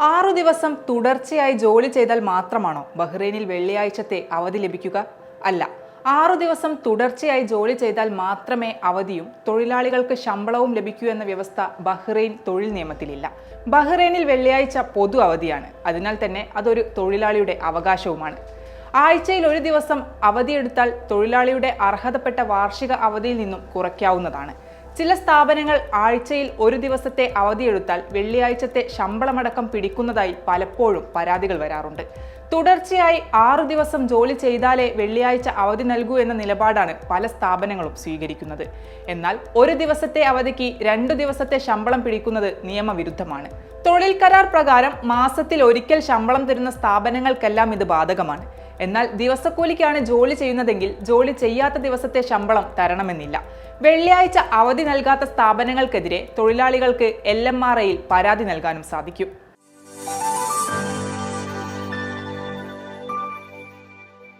ആറു ദിവസം തുടർച്ചയായി ജോലി ചെയ്താൽ മാത്രമാണോ ബഹ്റൈനിൽ വെള്ളിയാഴ്ചത്തെ അവധി ലഭിക്കുക? അല്ല ആറു ദിവസം തുടർച്ചയായി ജോലി ചെയ്താൽ മാത്രമേ അവധിയും തൊഴിലാളികൾക്ക് ശമ്പളവും ലഭിക്കൂ എന്ന വ്യവസ്ഥ ബഹ്റൈൻ തൊഴിൽ നിയമത്തിലില്ല. ബഹ്റൈനിൽ വെള്ളിയാഴ്ച പൊതു അവധിയാണ്. അതിനാൽ തന്നെ അതൊരു തൊഴിലാളിയുടെ അവകാശവുമാണ്. ആഴ്ചയിൽ ഒരു ദിവസം അവധിയെടുത്താൽ തൊഴിലാളിയുടെ അർഹതപ്പെട്ട വാർഷിക അവധിയിൽ നിന്നും കുറയ്ക്കാവുന്നതാണ്. ചില സ്ഥാപനങ്ങൾ ആഴ്ചയിൽ ഒരു ദിവസത്തെ അവധിയെടുത്താൽ വെള്ളിയാഴ്ചത്തെ ശമ്പളമടക്കം പിടിക്കുന്നതായി പലപ്പോഴും പരാതികൾ വരാറുണ്ട്. തുടർച്ചയായി ആറു ദിവസം ജോലി ചെയ്താലേ വെള്ളിയാഴ്ച അവധി നൽകൂ എന്ന നിലപാടാണ് പല സ്ഥാപനങ്ങളും സ്വീകരിക്കുന്നത്. എന്നാൽ ഒരു ദിവസത്തെ അവധിക്ക് രണ്ടു ദിവസത്തെ ശമ്പളം പിടിക്കുന്നത് നിയമവിരുദ്ധമാണ്. തൊഴിൽ കരാർ പ്രകാരം മാസത്തിൽ ഒരിക്കൽ ശമ്പളം തരുന്ന സ്ഥാപനങ്ങൾക്കെല്ലാം ഇത് ബാധകമാണ്. എന്നാൽ ദിവസക്കൂലിക്കാണ് ജോലി ചെയ്യുന്നതെങ്കിൽ ജോലി ചെയ്യാത്ത ദിവസത്തെ ശമ്പളം തരണമെന്നില്ല. വെള്ളിയാഴ്ച അവധി നൽകാത്ത സ്ഥാപനങ്ങൾക്കെതിരെ തൊഴിലാളികൾക്ക് എൽ എം ആർ പരാതി നൽകാനും സാധിക്കും.